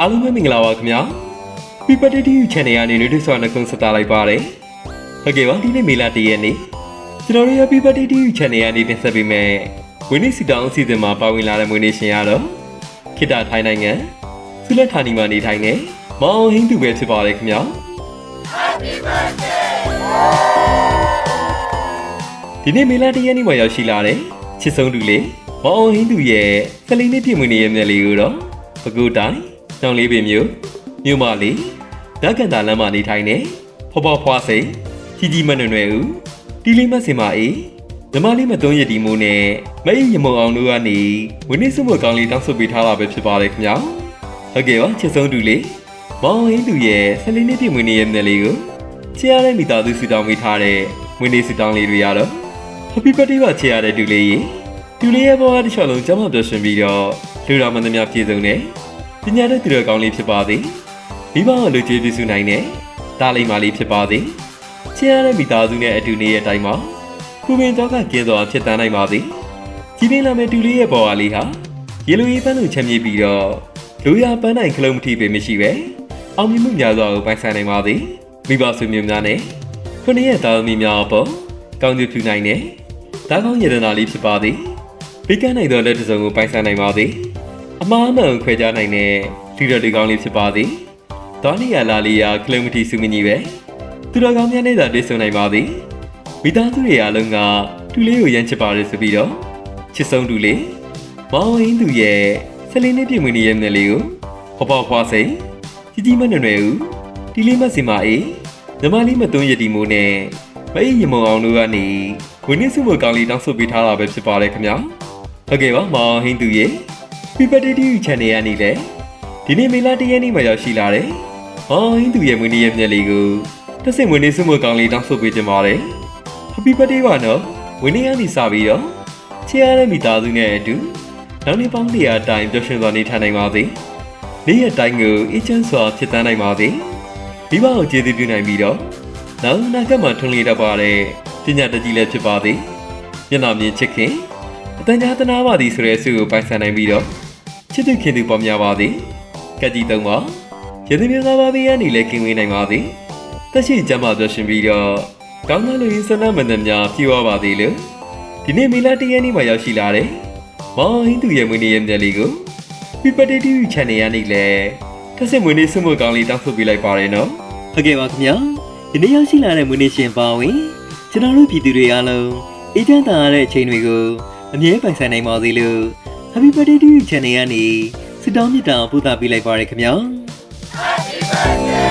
အားလုံးပဲမင်္ဂလာပါခင်ဗျာ People TV Channel ကနေနေ့တွေ့ဆောင်နှုတ်ဆက်တာလိုက်ပါတယ်ဟုတ်ကဲ့ပါဒီနေ့မေလ၁ရက်နေ့ကျွန်တော်တို့ရဲ့ People TV Channel ကနေတင်ဆက်ပေးမယ်ဝင်းနေစီတောင်းအစီအစဉ်မှာပါဝင်လာတဲ့မွေးနေ့ရှင်ရတော့ခိတထိုင်းနိုင်ငံဆုလက်ဌာနီမှာနေထိုင်နေမောင်ဟင်းသူပဲဖြစ်ပါတယ်ခင်ဗျာဒီနေ့မေလာတရက်နေ့မှာရောက်ရှိလာတဲ့ချစ်ဆုံးသူလေးမောင်အောင်ဟင်းသူရဲ့ကလေးနှစ်ပြည့်မွေးနေ့ရဲ့မြက်လေးကိုတော့ပကူတိုင်း တောင်လေးပင်မျိုးမြို့မလေးဓာတ်ကန်တာလမ်းမှာနေထိုင်နေဖွားဖွားဖွားစိန်ကြီးကြီးမွန်းနွယ်ဦးတီလေးမစင်မအေးဓမ္မလေးမသွန်းရည်ဒီမိုးနဲ့မအေးရမုံအောင်တို့ကနေဝင်းနေစုမကောင်းလေးတောင်းဆိုပေးထားတာပဲဖြစ်ပါတယ်ခင်ဗျာဟုတ်ကဲ့ပါချစ်ဆုံးသူလေးမောင်အောင်ဟင်းသူရဲ့ကလေးနှစ်ပြည့်မွေးနေ့ရဲ့မြက်လေးကိုချစ်ရတဲ့မိသားစုစုတောင်းပေးထားတဲ့မွေးနေ့စုတောင်းလေးတွေရတော့ Happy birthday ပါချေရတဲ့တူလေးရေတူလေးရဲ့ဘဝတစ်လျှောက်လုံးကျမ်းမာပျော်ရွှင်ပြီးတော့လူတော်မှန်သမျှပြည့်စုံတဲ့ ပညာတတ်သူတော်ကောင်းလေးဖြစ်ပါသည်မိဘကိုလူကျေးပြည့်စုံနိုင်တဲ့တားလိမ္မာလေးဖြစ်ပါသည်ချေရတဲ့မိသားစုနဲ့အတူနေတဲ့အတိုင်းမှာခုပင်တော့ကကျင်းစွာဖြစ်တန်းနိုင်ပါသည်ကြီးပင်လာမဲ့တူလေးရဲ့ဘဝလေးဟာရေလိုရေးပန်းလိုချမ်းမြေ့ပြီးတော့လူရပန်းနိုင်ခလုံးမထီပေမရှိပဲအောင်မြင်မှုများစွာကိုပိုင်ဆိုင်နိုင်ပါသည်မိဘဆွေမျိုးများနဲ့ခုနှစ်ရက်သားသမီးများအပေါ်ကောင်းကျိုးပြုနိုင်တဲ့ဒါကောင်းရတနာလေးဖြစ်ပါသည်။ပြီးကနိုင်သောလက်တစ်စုံကိုပိုင်ဆိုင်နိုင်ပါသည်။ အမားအမှန်ကိုခွဲခြားနိုင်တဲ့ဒီတော်ဒီကောင်းလေးဖြစ်ပါသည်။တောနီယာလာလီယာကလမတီစုမညီပဲ။သူတော်ကောင်းများနဲ့သာတွေ့ဆုံနိုင်ပါသည်။မိသားစုတွေအားလုံးကတူလေးကိုရမ်းချစ်ပါတယ်ဆိုပြီးတော့ချစ်ဆုံးတူလေးမောင်ရင်းသူရဲ့ဆလေးနှစ်ပြည့်မွေးနေ့ရဲ့မြက်လေးကိုဖွားဖွားဖွားစိန်ကြီးကြီးမွန်းနွယ်ဦးဒီလေးမစင်မအေးညီမလေးမသွန်းရတီမိုးနဲ့မအေးရမုံအောင်တို့ကနေဝင်းနေစုမကောင်းလေးတောင်းဆိုပေးထားတာပဲဖြစ်ပါတယ်ခင်ဗျာဟုတ်ကဲ့ပါမောင်ဟင်းသူရေ People TV Channel ကနေလေဒီနေ့မေလာတရက်နေ့မှာရောက်ရှိလာတယ်မောင်ဟင်းသူရဲ့မွေးနေ့ရဲ့မြက်လေးကိုတစ်စိမ့်ဝင်းနေစုမကောင်းလေးတောင်းဆိုပေးကြပါတယ် Happy birthday ပါနော်ဝင်းနေကနေစပြီးတော့ချစ်ရတဲ့မိသားစုနဲ့အတူနောက်နေ့ပေါင်းတရားအတိုင်းပျော်ရွှင်စွာနေထိုင်နိုင်ပါစေနေ့ရက်တိုင်းကိုအေးချမ်းစွာဖြစ်တန်းနိုင်ပါစေမိဘကိုကျေးဇူးပြုနိုင်ပြီးတော့နောက်အနာဂတ်မှာထွန်းလင်းတတ်ပါတဲ့ပညာတတ်ကြီးလည်းဖြစ်ပါသည်မျက်နှာမြင်ချစ်ခင်အတန်ကြာသနာပါသည်ဆိုတဲ့အစုကိုပိုင်ဆိုင်နိုင်ပြီးတော့ ချစ်သူခင်သူပေါ်များပါသည်ကက်ကြီးသုံးပါရသည်မျိုးသားပါသည်အနေလည်းကင်ဝေးနိုင်ပါသည်တက်ရှိကြမှာပြောရှင်ပြီးတော့ကောင်းသောလူရင်းစနမန္တများပြေဝပါသည်လို့ဒီနေ့မေလာတရက်နေ့မှာရောက်ရှိလာတယ်မောင်ဟင်းသူရဲ့မွေးနေ့ရဲ့မြတ်လေးကို People TV Channel ကနေလည်းတစ်စက်မွေးနေ့စုမှုကောင်းလေးတောင်းဆိုပေးလိုက်ပါတယ်နော်ဟုတ်ကဲ့ပါခင်ဗျာဒီနေ့ရောက်ရှိလာတဲ့မွေးနေ့ရှင်ပါဝင်ကျွန်တော်တို့ပြည်သူတွေအားလုံးအေးချမ်းသာရတဲ့အချိန်တွေကိုအမြဲပိုင်ဆိုင်နိုင်ပါစေလို့ Happy Birthday to you Channel ကနေဆုတောင်းမြတ်တာပို့သပေးလိုက်ပါရခင်ဗျာ Happy Birthday